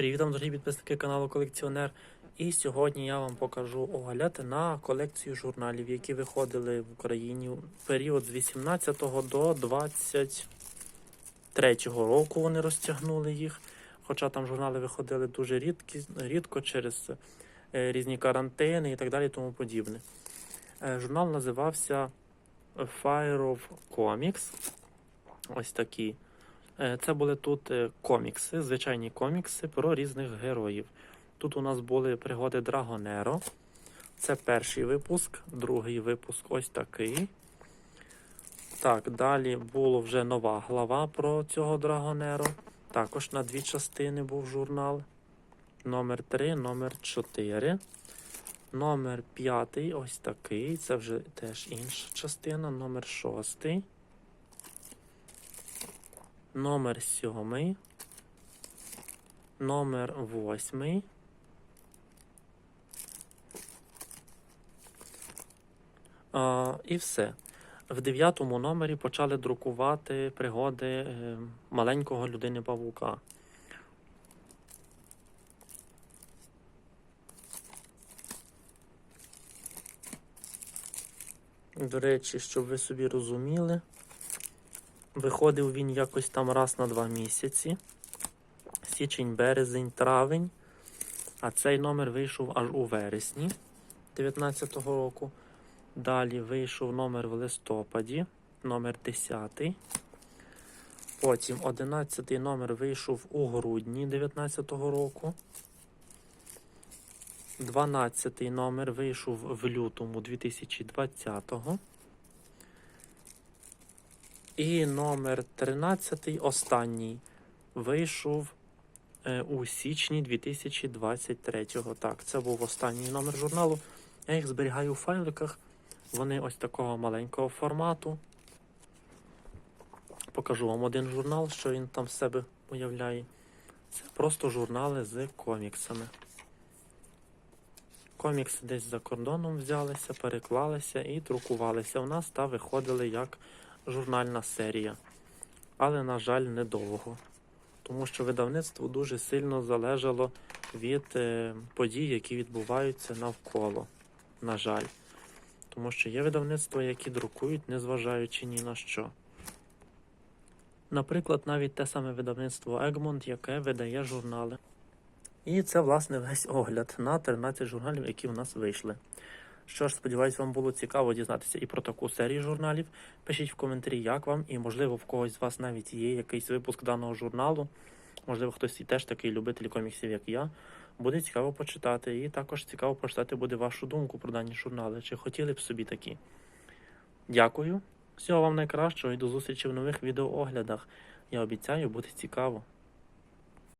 Привіт вам, дорогі підписники каналу Колекціонер. І сьогодні я вам покажу огляд на колекцію журналів, які виходили в Україні в період з 18 до 23 року. Вони розтягнули їх. Хоча там журнали виходили дуже рідкі, рідко через е, різні карантини і так далі, тому подібне. Е, Журнал називався Fire of Comics. Ось такі. Е, Це були тут е, комікси, звичайні комікси про різних героїв. Тут у нас були пригоди Драгонеро. Це перший випуск, другий випуск ось такий. Так, далі була вже нова глава про цього Драгонеро. Також на дві частини був журнал. Номер 3, номер 4. Номер 5, ось такий. Це вже теж інша частина. Номер 6. Номер 7. Номер 8. А, і все. В дев'ятому номері почали друкувати пригоди е, маленького людини павука. До речі, щоб ви собі розуміли, виходив він якось там раз на два місяці. Січень, березень, травень. А цей номер вийшов аж у вересні 2019 року. Далі вийшов номер в листопаді, номер 10. Потім 11 номер вийшов у грудні 2019 року. 12 номер вийшов в лютому 2020. І номер 13, останній, вийшов е, у січні 2023-го. Так, це був останній номер журналу. Я їх зберігаю у файликах. Вони ось такого маленького формату. Покажу вам один журнал, що він там в себе уявляє. Це просто журнали з коміксами. Комікси десь за кордоном взялися, переклалися і друкувалися у нас та виходили як журнальна серія. Але, на жаль, недовго. Тому що видавництво дуже сильно залежало від е, подій, які відбуваються навколо. На жаль. Тому що є видавництва, які друкують, незважаючи ні на що. Наприклад, навіть те саме видавництво Egmont, яке видає журнали. І це, власне, весь огляд на 13 журналів, які в нас вийшли. Що ж, сподіваюсь, вам було цікаво дізнатися і про таку серію журналів. Пишіть в коментарі, як вам, і можливо в когось з вас навіть є якийсь випуск даного журналу. Можливо, хтось і теж такий любитель коміксів, як я. Буде цікаво почитати. І також цікаво почитати буде вашу думку про дані журнали. Чи хотіли б собі такі? Дякую. Всього вам найкращого і до зустрічі в нових відеооглядах. Я обіцяю, буде цікаво.